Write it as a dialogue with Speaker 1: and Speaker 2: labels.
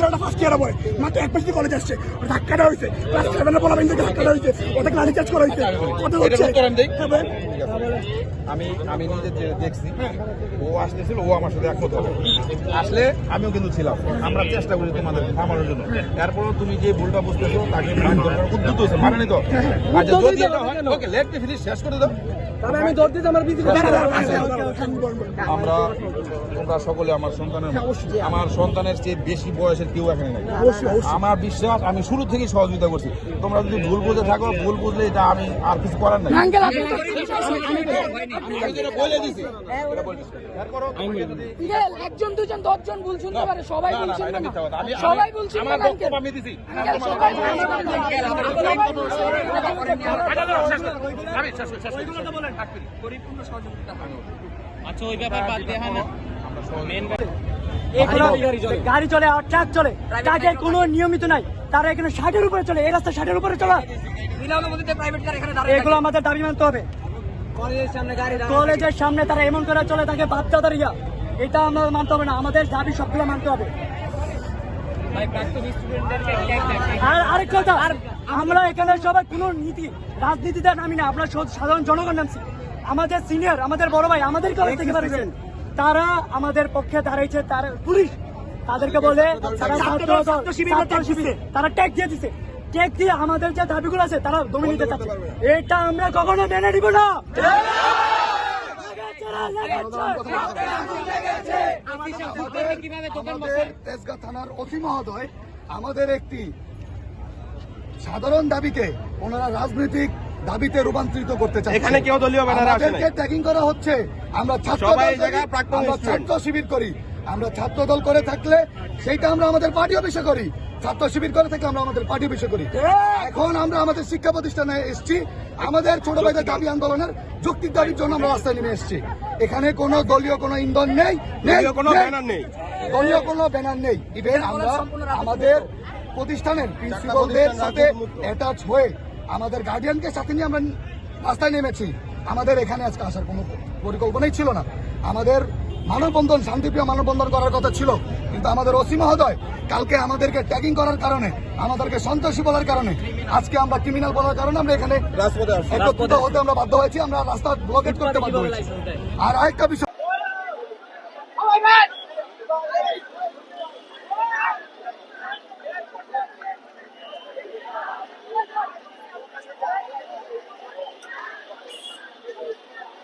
Speaker 1: ছেলেটা ফার্স্ট ইয়ারে পড়ে মাত্র এক মাস কলেজ আসছে। ধাক্কাটা হয়েছে। ক্লাস সেভেনে পড়া কিন্তু ধাক্কাটা হয়েছে। ওটাকে লাঠি চার্জ করা হয়েছে। কত হচ্ছে হ্যাঁ,
Speaker 2: আমি আমি নিজে দেখছি ও আসতেছিল ও আমার সাথে একমত হবে আসলে আমিও কিন্তু ছিলাম। আমরা চেষ্টা করি তোমাদের থামানোর জন্য। তারপরও তুমি যে ভুলটা বুঝতেছো তাকে উদ্যুত হয়েছে। মানে তো? আচ্ছা যদি এটা হয় ওকে লেট ফিনিশ শেষ করে দাও।
Speaker 3: তবে আমি দৌড় দিতে আমার বিধি।
Speaker 2: আমরা তোমরা সকলে আমার সন্তানের আমার সন্তানের চেয়ে বেশি বয়সের কেউ এখানে নাই। আমার বিশ্বাস আমি শুরু থেকেই সহযোগিতা করছি তোমরা যদি ভুল বুঝে থাকো ভুল বুঝলে এটা আমি আর কিছু করার নাই
Speaker 4: একজন দুজন দশজন ভুল শুনতে পারে সবাই ভুল
Speaker 2: কথা। আমি-
Speaker 4: সবাই ভুল
Speaker 2: আমি
Speaker 4: শুনবে না।
Speaker 5: আচ্ছা ওই ব্যাপার বাদ দিয়ে না মেন
Speaker 3: গাড়ি চলে আর ট্রাক চলে। ট্রাকের কোনো নিয়মিত নাই। তারা এখানে ষাটের উপরে চলে এই রাস্তা ষাটের উপরে চলা। এগুলো আমাদের দাবি মানতে হবে। কলেজের সামনে তারা এমন করে চলে তাকে বাচ্চা দাঁড়িয়া। এটা আমরা মানতে হবে না আমাদের দাবি সবগুলো মানতে হবে। আর আরেক কথা আর আমরা এখানে সবাই কোনো নীতি রাজনীতিতে নামি না। আমরা সাধারণ জনগণ নামছি। আমাদের সিনিয়র আমাদের বড় ভাই আমাদের কলেজ থেকে পাঠিয়েছেন। তারা আমাদের পক্ষে দাঁড়াইছে তার পুলিশ। তাদেরকে বলে তারা ট্যাগ দিয়ে দিছে। ট্যাগ দিয়ে আমাদের যে দাবিগুলো আছে তারা দমে নিতে চাচ্ছে। এটা আমরা কখনো মেনে নিব না।
Speaker 6: আমাদের তেজগাঁ থানার অতি মহোদয় আমাদের একটি সাধারণ দাবিকে ওনারা রাজনৈতিক দাবিতে রূপান্তরিত করতে চান
Speaker 2: এখানে কেউ দলীয় ব্যানারে আসে।
Speaker 6: ট্যাগিং করা হচ্ছে। আমরা ছাত্র
Speaker 2: সবাই প্রাক্তন
Speaker 6: শিবির করি। আমরা ছাত্র দল করে থাকলে সেইটা আমরা আমাদের পার্টি অফিসে করি। ছাত্র শিবির করে থাকলে আমরা আমাদের পার্টি অফিসে করি। এখন আমরা আমাদের শিক্ষা প্রতিষ্ঠানে এসেছি। আমাদের ছোট ভাইদের দাবি আন্দোলনের যুক্তির দাবির জন্য আমরা রাস্তায় নেমে এসেছি। এখানে কোনো দলীয় কোনো ইন্ধন নেই নেই,
Speaker 2: দলীয় কোনো ব্যানার নেই।
Speaker 6: দলীয় কোনো ব্যানার নেই। ইভেন আমরা আমাদের প্রতিষ্ঠানের প্রিন্সিপালদের সাথে অ্যাটাচ হয়ে আমাদের গার্ডিয়ানকে সাথে নিয়ে আমরা রাস্তায় নেমেছি। আমাদের এখানে আজকে আসার কোনো পরিকল্পনাই ছিল না। আমাদের মানববন্ধন শান্তিপ্রিয় মানববন্ধন করার কথা ছিল কিন্তু আমাদের ওসি মহোদয় কালকে আমাদেরকে ট্যাগিং করার কারণে আমাদেরকে সন্ত্রাসী বলার কারণে আজকে আমরা ক্রিমিনাল বলার কারণে আমরা এখানে একত্রিত হতে আমরা বাধ্য হয়েছি আমরা রাস্তা ব্লকেট করতে বাধ্য হয়েছি। আর আরেকটা বিষয়